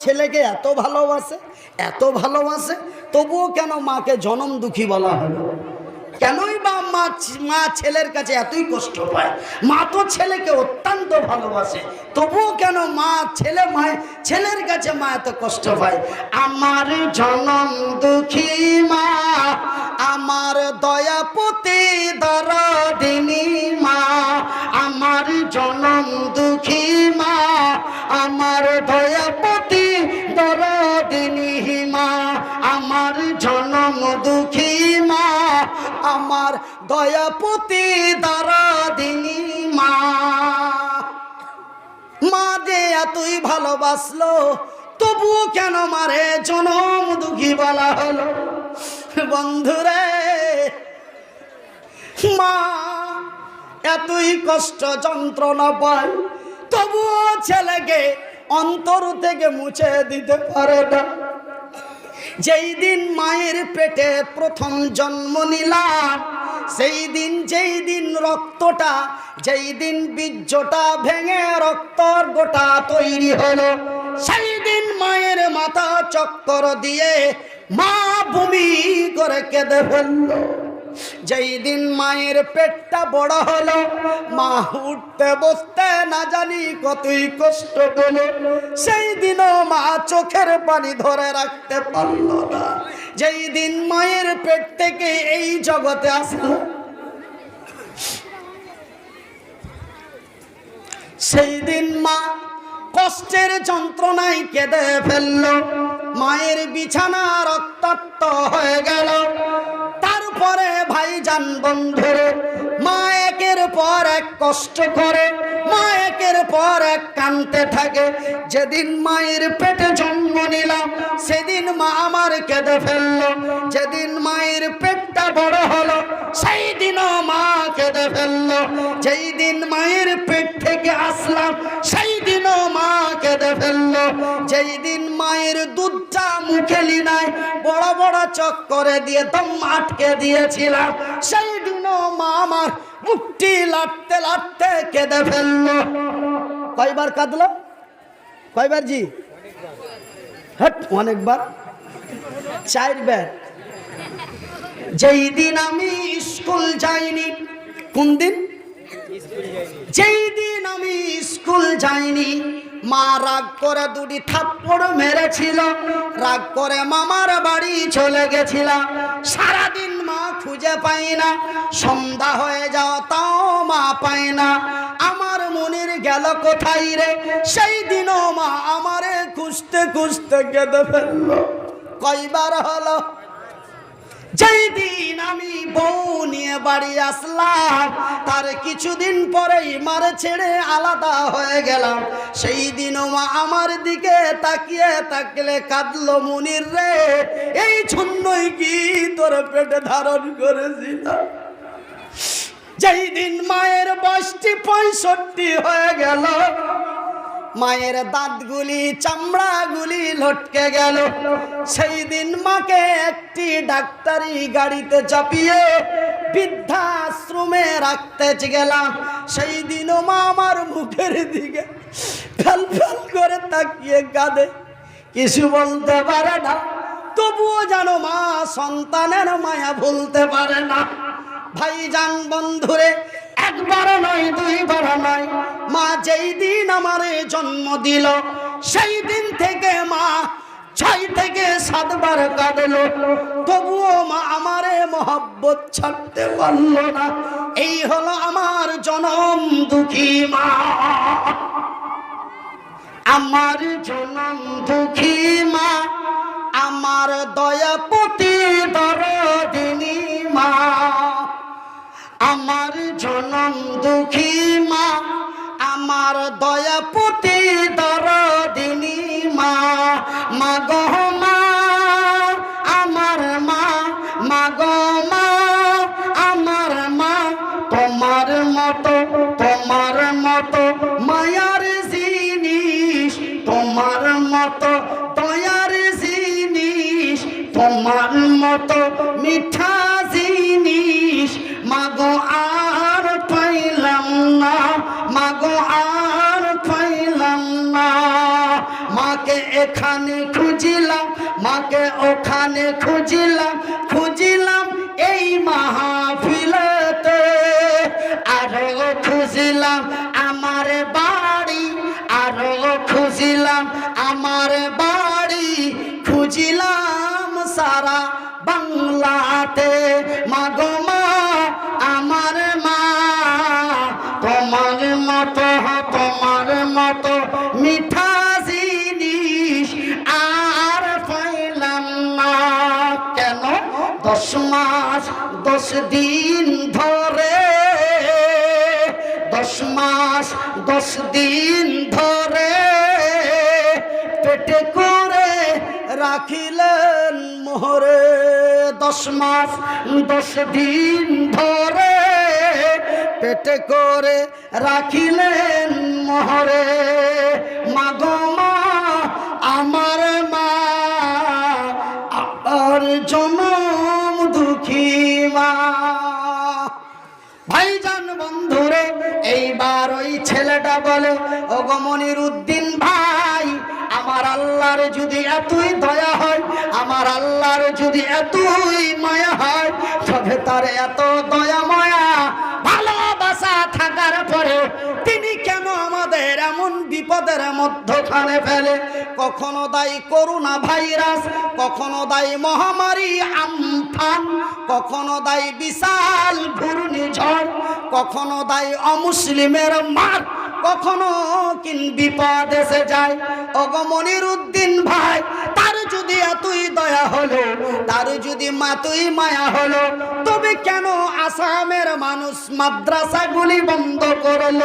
ছেলেকে এত ভালোবাসে এত ভালোবাসে, তবুও কেন মাকে জনম দুঃখী বলা হলো? কেনই বা মা মা ছেলের কাছে এতই কষ্ট পায়? মা তো ছেলেকে অত্যন্ত ভালোবাসে, তবুও কেন মা ছেলে মায়, ছেলের কাছে মা এত কষ্ট পায়? আমার জনম দুঃখী মা, আমার দয়াপতি দরদিনী মা, আমার জনম দুঃখী মা, আমার জনম দুঃখী মা, আমার দয়াপতি দরদিনী মা। মা যে এতই ভালোবাসলো, তবুও কেন মারে জনম দুঃখী বলা হলো? বন্ধুরে, মা, এতই কষ্ট যন্ত্রণা পায়, তবুও ছেলেকে অন্তর থেকে মুছে দিতে পারে না। যেই দিন মায়ের পেটে প্রথম জন্ম নিলাম সেই দিন, যেই দিন রক্তটা, যেই দিন বীর্যটা ভেঙে রক্তর গোটা তৈরি হলো, সেই দিন মায়ের মাথা চক্কর দিয়ে মা ভূমি করে কেঁদে ফেলল। যেই দিন মায়ের পেটটা বড় হলো, মা উঠতে বসতে না জানি কতই কষ্ট পেল। সেই দিনও মা চোখের পানি ধরে রাখতে পারল না। যেই দিন মায়ের পেট থেকে এই জগতে আসলো সেই দিন মা কষ্টের যন্ত্রণায় কেঁদে ফেলল। মায়ের বিছানা রক্তাক্ত হয়ে গেল। তারপরে ভাইজান বন্ধুরে মা একের পর এক কষ্ট করে মা একের পর এক কানতে থাকে। যেদিন মায়ের পেটে জন্ম নিলাম, সেদিন মা আমার কেঁদে ফেলল। যেদিন মায়ের পেটটা বড় হলো, সেই দিনও মা কেঁদে ফেলল। যেই দিন মায়ের পেট থেকে আসলাম, সেই কেঁদে ফেলল। যেই দিন মায়ের দুধটা মুখে লিনায় বড় বড় চক করে দিয়ে দম আটকে দিয়েছিলাম। সেই দিনও মা আমার মুখটি লাটতে লাটতে কেঁদে ফেলল। কয়বার কাঁদলো? কয়বার জি? হট, অনেকবার। চারবার। যেই দিন আমি স্কুল যাইনি, কোন দিন? যেই দিন আমি স্কুল যাইনি মা রাগ করে দুটি থাপ্পড় মেরেছিল। রাগ করে মামার বাড়ি চলে গেছিলাম সারাদিন মা খুঁজে পাই না। সন্ধ্যা হয়ে যাও তাও মা পায় না। আমার মনের গেল কোথায় রে? সেই দিনও মা আমারে খুঁজতে খুঁজতে কেঁদে ফেলল। কয়বার হলো যেই দিন আমি বউ নিয়ে বাড়ি আসলাম, তার কিছুদিন পরেই মারে ছেড়ে আলাদা হয়ে গেলাম। সেই দিনও মা আমার দিকে তাকিয়ে তাকলে কাঁদলো মুনির রে, এই জন্যই কি তোর পেটে ধারণ করেছিলাম? যেই দিন মায়ের বয়সটি পঁয়ষট্টি হয়ে গেল মায়ের দাঁতগুলি, চামড়াগুলি লটকে গেল। সেই দিন মাকে একটি ডাক্তারি গাড়িতে চাপিয়ে বৃদ্ধাশ্রমে রাখতে গেলাম। সেই দিনও মা আমার মুখের দিকে ফেল ফেল করে তাকিয়ে কাঁদে। কিছু বলতে পারে না, তবুও যেন মা সন্তানের মায়া ভুলতে পারে না। ভাইজান বন্ধুরে একবার নয়, দুইবার নয়। মা যেই দিন আমারে জন্ম দিল, সেই দিন থেকে মা ছয় থেকে সাতবার কাঁদলো। তবুও মা আমারে মহব্বত ছাড়তে পারল না। এই হলো আমার জনম দুঃখী মা। আমার জনম দুঃখী মা। আমার দয়াপতি দয়াপতি দরদিনী মা। মা গো মা, আমার মা মা গো মা, আমার মা। তোমার মতো তোমার মতো মায়ার জিনিস, তোমার মতো দয়ার জিনিস, তোমার মতো মিঠা জিনিস। মাগো আর এখানে খুঁজিলাম মাকে ওখানে খুঁজিলাম। দশ দিন ধরে পেটে করে রাখিলেন মোহরে। দশ মাস, দশ দিন ধরে পেটে করে রাখিলেন মোহরে। মাগো মা, আমার মা আর জনম ছেলেটা বলে ওগমনির উদ্দিন ভাই, আমার আল্লাহর যদি এতই দয়া হয়, আমার আল্লাহর যদি এতই মায়া হয়, তবে তার এত দয়া মায়া ভালোবাসা থাকার পরে তিনি কেন আমাদের এমন বিপদের মধ্যখানে ফেলে? কখনো দায়ী করোনা ভাইরাস, কখনো দায়ী মহামারী আমফান, কখনো দায়ী বিশাল ঘূর্ণিঝড়, কখনো দায়ী অমুসলিমের মার কখনো কিন বিপদ এসে যায়? অগমনির উদ্দিন ভাই, তার যদি এতই দয়া হলো, তার যদি মাতুই মায়া হলো, তবে কেন আসামের মানুষ মাদ্রাসাগুলি বন্ধ করল?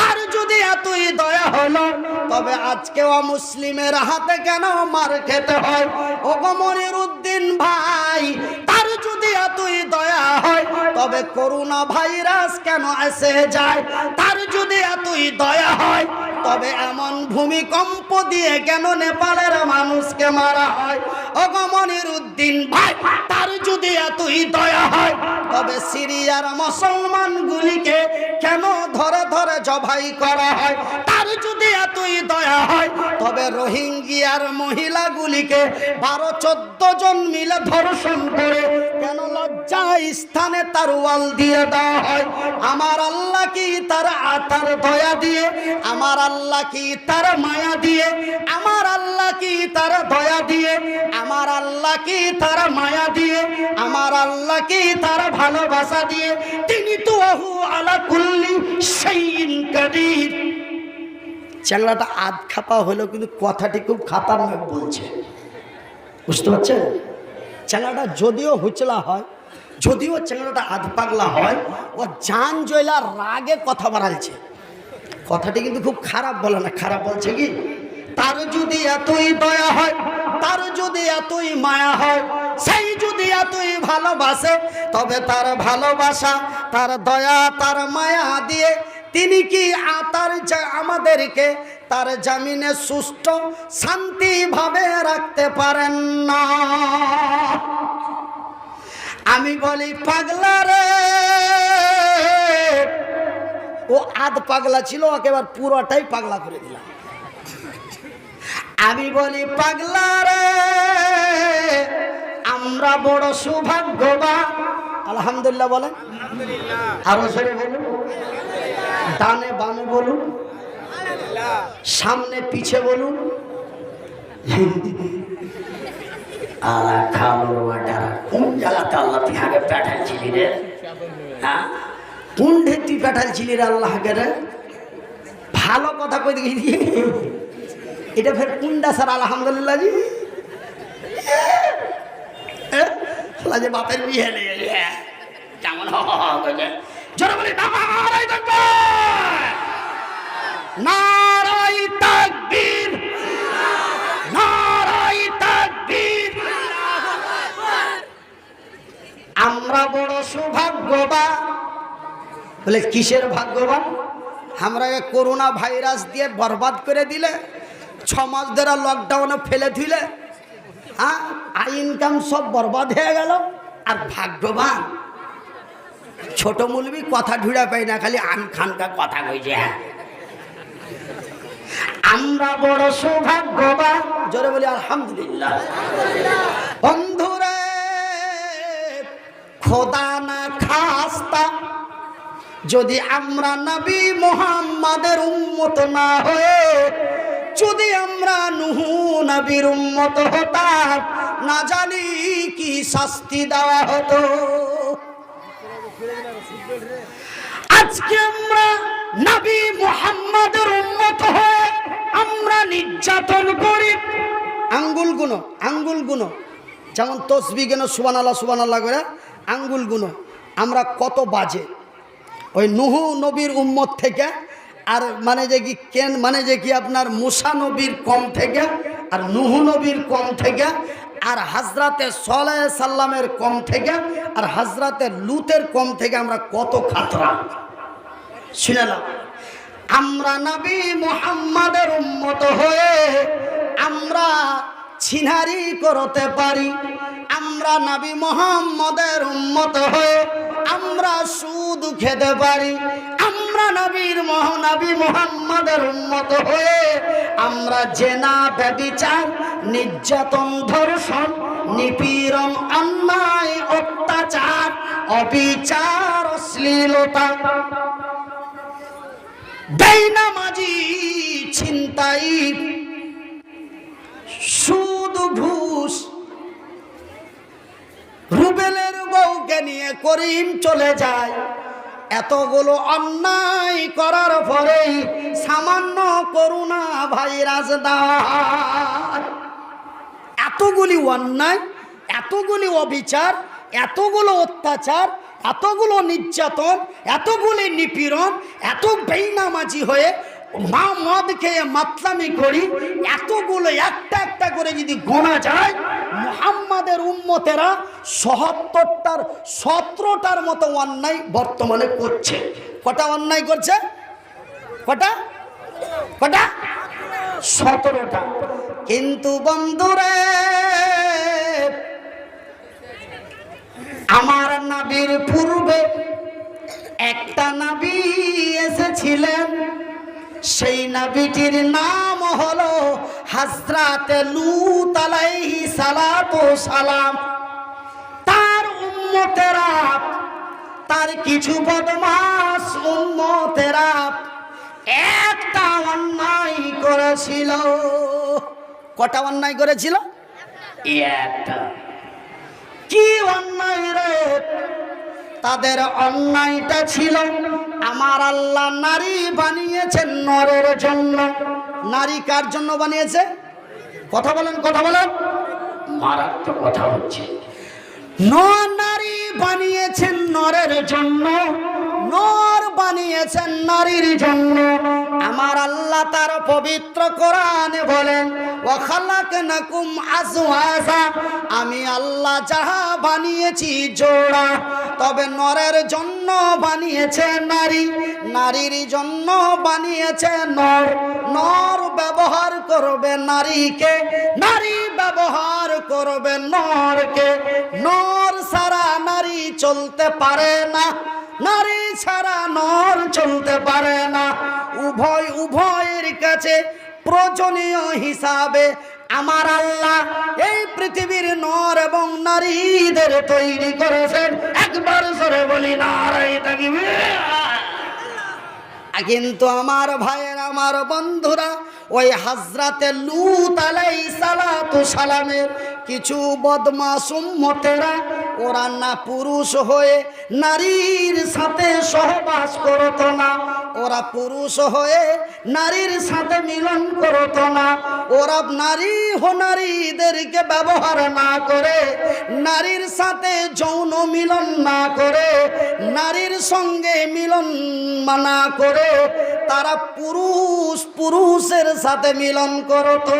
তার যদি এতই দয়া হলো, তবে আজকে অমুসলিমের হাতে কেন মার খেতে হয়? ওগমনির উদ্দিন ভাই, তার যদি এতই দয়া হয়, তবে করোনা ভাইরাস কেন এসে যায়? তার যদি এতই দয়া হয়, তবে এমন ভূমিকম্প দিয়ে কেন নেপালের মানুষকে মারা হয়? অগমনির উদ্দিন ভাই, তার যদি এতই দয়া হয়, তবে সিরিয়ার মুসলমানগুলিকে কেন ধরে ধরে জবাই করা হয়? তার যদি এতই দয়া হয়, তবে রোহিঙ্গিয়ার মহিলাগুলিকে বারো চোদ্দ জন মিলে ধর্ষণ করে কেন লজ্জা স্থানে তার ওয়াল দিয়ে দেওয়া হয়? আমার আল্লাহ কি তার আতার দয়া দিয়ে, আমার আল্লাহ কি তার মায়া দিয়ে, আমার আল্লাহ কি তার দয়া দিয়ে আমার আল্লাহ কি তার মায়া দিয়ে, আমার আল্লাহ কি তার ভালোবাসা দিয়ে, তিনি তো আহু আলা কুল্লি শাইইন কাদির। চ্যাংলাটা আধ খাপা হলেও কিন্তু কথাটি খুব খাতার খাতারনাক বলছে। বুঝতে পারছেন? চ্যাংলাটা যদিও হুচলা হয়, যদিও চ্যাংলাটা আধ পাগলা হয়, ও জান জয়লা রাগে কথা বাড়ালছে কথাটি কিন্তু খুব খারাপ বলে না, খারাপ বলছে কি? তার যদি এতই দয়া হয় তার যদি এতই মায়া হয়, সেই যদি এতই ভালোবাসে, তবে তার ভালোবাসা, তার দয়া, তার মায়া দিয়ে তিনি কি তার আমাদেরকে তার জামিনে সুস্থ, শান্তিভাবে রাখতে পারেন না? আমি বলি, পাগলা রে! ও আধ পাগলা ছিল ওকে এবার পুরোটাই পাগলা করে দিলাম। আমি বলি, পাগলা রে! আমরা বড় সৌভাগ্যবান। আলহামদুলিল্লাহ বলেন। আরও সরে বলুন। ডানে বামে বলুন। সামনে পিছে বলুন। কোন জায়গাতে আল্লাহ পাঠাইছিলি রে? হ্যাঁ? কোন পাঠাইছিলি রে আল্লাহকে রে? ভালো কথা কই দেখি। এটা ফের আলহামদুলিল্লাহ জি। যে বাপের বিয়ে নেই কেমন জোরে বলি আমরা বড় সৌভাগ্যবান। বলে, কিসের ভাগ্যবান? আমরা করোনা ভাইরাস দিয়ে বরবাদ করে দিলে ছ মাস ধরে লকডাউনে ফেলে দিলে হ্যাঁ? আই ইনকাম সব বরবাদ হয়ে গেল আর ভাগ্যবান। ছোট মুলবি কথা ঢুড়া পাই না, খালি আন খানকা কথা কইছে আমরা বড় সৌভাগ্যবান, জোরে বলি আলহামদুলিল্লাহ। বন্ধুরে, খোদা না খাস্তা, যদি আমরা নবী মোহাম্মদের উম্মত না হয়ে, যদি আমরা নুহু নবীর উম্মত হতাম না জানি কি শাস্তি দেওয়া হতো। আজকে আমরা নবী মোহাম্মদের উম্মত হয়ে আমরা নির্যাতন করি। আঙ্গুল গুনো আঙ্গুল গুনো। যেমন তসবি কেন সুবান আল্লাহ সুবান আল্লাহ করে আঙ্গুল গুনো। আমরা কত বাজে। ওই নুহু নবীর উম্মত থেকে আর মানে যে কি কেন মানে যে কি আপনার মুসা নবীর কম থেকে আর নুহু নবীর কম থেকে, আর হাজরাতে সলে সাল্লামের কম থেকে, আর হাজরাতে লুতের কম থেকে আমরা কত খাতরা। শুনে নাও। আমরা নবী মোহাম্মদের উন্মত হয়ে আমরা ছিনারি করতে পারি। আমরা নবী মোহাম্মদের উন্মত হয়ে আমরা সুদ খেতে পারি। নবীর মহানবী মোহাম্মদের উম্মত হয়ে আমরা জেনা, ব্যবিচার, নির্যাতন, ধর্ষণ, নিপীড়ন, অন্যায়, অত্যাচার, অবিচার, অশ্লীলতা ডাইনামাজি ছিনতাই, সুদ, ঘুষ, রুবেলের বউকে নিয়ে করিম চলে যায়। এতগুলো অন্যায় করার পরেই সামান্য করুণা ভাইরাস দায় এতগুলি অন্যায়, এতগুলি অবিচার, এতগুলো অত্যাচার, এতগুলো নির্যাতন, এতগুলি নিপীড়ন, এত বেইনামাজি হয়ে মা মদ খেয়ে মাতলামি করি, এতগুলো একটা একটা করে যদি গোনা যায়, মুহাম্মাদের উম্মতেরা সহাত্তরটার, সতেরোটার মতো অন্যায় বর্তমানে করছে। কটা অন্যায় করছে? কটা? কটা? সতেরোটা। কিন্তু বন্ধুরে, আমার নাবির পূর্বে একটা নাবি এসেছিলেন। সেই নাবিটির নাম হলো হাজরাতে লুত আলাইহি সালাতু সালাম। তার উম্মতেরা তার কিছু বদমাস উম্মতেরা একটা অন্যায় করেছিল। কটা অন্যায় করেছিল? একটা। কি অন্যায় রে? তাদের অন্যায়টা ছিল আমার আল্লাহ নারী বানিয়েছেন নরের জন্য। নারী কার জন্য বানিয়েছে? কথা বলেন কথা বলেন। মারাত্মক কথা হচ্ছে। ন নারী বানিয়েছেন নরের জন্য। নর বানিয়েছেন নারীর জন্য। আমার আল্লাহ তার পবিত্র কোরআনে বলেন আমি আল্লাহ যাহা বানিয়েছি জোড়া, তবে নরের জন্য বানিয়েছে নারী, নারীর জন্য বানিয়েছে নর। নর ব্যবহার করবে নারীকে, নারী ব্যবহার করবে নরকে। নর সারা চলতে পারে না, নারী ছাড়া নর চলতে পারে না। উভয়, উভয়ের কাছে প্রয়োজনীয় হিসাবে আমার আল্লাহ এই পৃথিবীর নর এবং নারীদের তৈরি করেছেন। একবার সরে বলি নারাই থাকিবে কিন্তু আমার ভাইয়ের, আমার বন্ধুরা, ওই হাজরাতে লুত আলাই সালাতু সালামের কিছু বদমাস উম্মতেরা ওরা না পুরুষ হয়ে নারীর সাথে সহবাস করতো না। ওরা পুরুষ হয়ে নারীর সাথে মিলন করতো না। ওরা নারী হো নারীদেরকে ব্যবহার না করে, নারীর সাথে যৌন মিলন না করে, নারীর সঙ্গে মিলন না করে, তারা পুরুষ পুরুষের সাথে মিলন করতো।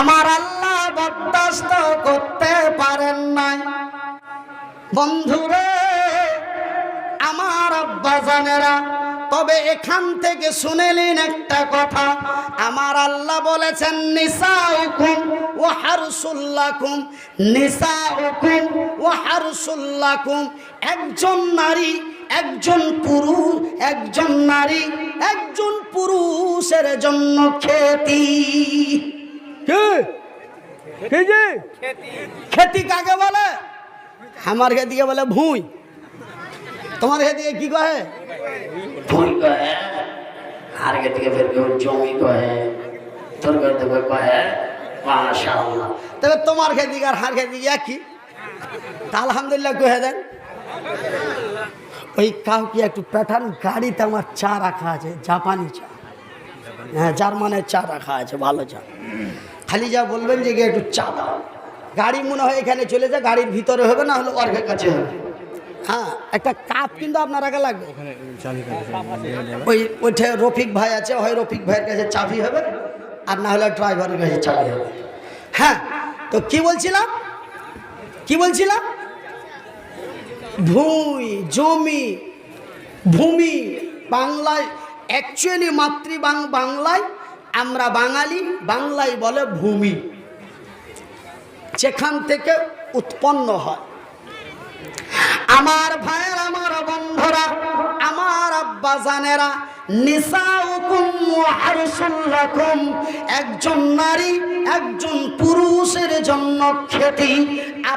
আমার আল্লাহ বরদাস্ত করতে পারেন নাই। বন্ধুরে, আমার আব্বা জানেরা, তবে এখান থেকে শুনেলেন একটা কথা। আমার আল্লাহ বলেছেন নিসা হুকুম ও হারসুল্লাকুম নিসা হুকুম ও হারসুল্লাকুম। একজন নারী, একজন পুরুষ, একজন নারী, একজন পুরুষের জন্য খেতি। খেতি কাকে বলে? আমার খেতিকে বলে ভুঁই। তোমার খেতিকে কি কহে? ভুই কহে আর কে থেকে ফের কেউ জমি কহে। তোর কে কহে মাশাআল্লাহ। তবে তোমার খেতিকে আর হার খেতিকে একই? তা আলহামদুলিল্লাহ কহে দেন। ওই কাউ কি একটু প্যাটার্ন গাড়িতে আমার চা রাখা আছে জাপানি চা। হ্যাঁ জার্মানের চা রাখা আছে ভালো চা। খালি যা বলবেন যে গিয়ে একটু চা দাও। গাড়ি মনে হয় এখানে চলে যায় গাড়ির ভিতরে হবে না হলে অর্ঘের কাছে হবে। হ্যাঁ একটা কাপ কিন্তু আপনার আগে লাগবে। ওই ওইটা রফিক ভাই আছে হয় রফিক ভাইয়ের কাছে চাবি হবে আর না হলে ড্রাইভারের কাছে চাবি হবে। হ্যাঁ তো কি বলছিলাম? কি বলছিলাম? ভূমি জমি ভূমি বাংলায় অ্যাকচুয়ালি মাতৃ বাংলায় আমরা বাঙালি, বাংলায় বলে ভূমি। যেখান থেকে উৎপন্ন হয়। আমার ভাইয়ের, আমার বন্ধুরা, আমার আব্বা জানেরা একজন নারী, একজন পুরুষের জন্য খেতি।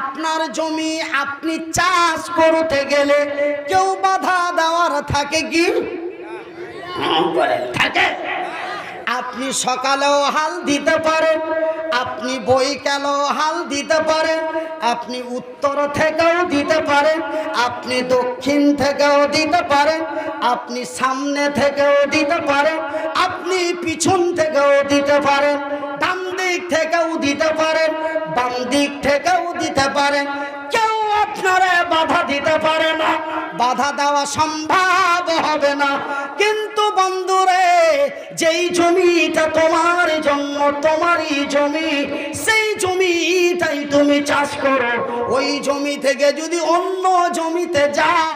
আপনার জমি আপনি চাষ করতে গেলে কেউ বাধা দেওয়ার থাকে কি? থাকে। আপনি সকালেও হাল দিতে পারেন, আপনি বইকালেও হাল দিতে পারেন, আপনি উত্তর থেকেও দিতে পারেন, আপনি দক্ষিণ থেকেও দিতে পারেন, আপনি সামনে থেকেও দিতে পারেন, আপনি পিছন থেকেও দিতে পারেন, ডান দিক থেকেও দিতে পারেন, বাম দিক থেকেও দিতে পারেন। কেউ আপনারা বাধা দিতে পারে না, বাধা দেওয়া সম্ভব হবে না। কিন্তু বন্ধুরে যেই জমিটা তোমার জন্য, তোমারই জমি, সেই জমিটাই তুমি চাষ করো। ওই জমি থেকে যদি অন্য জমিতে যাও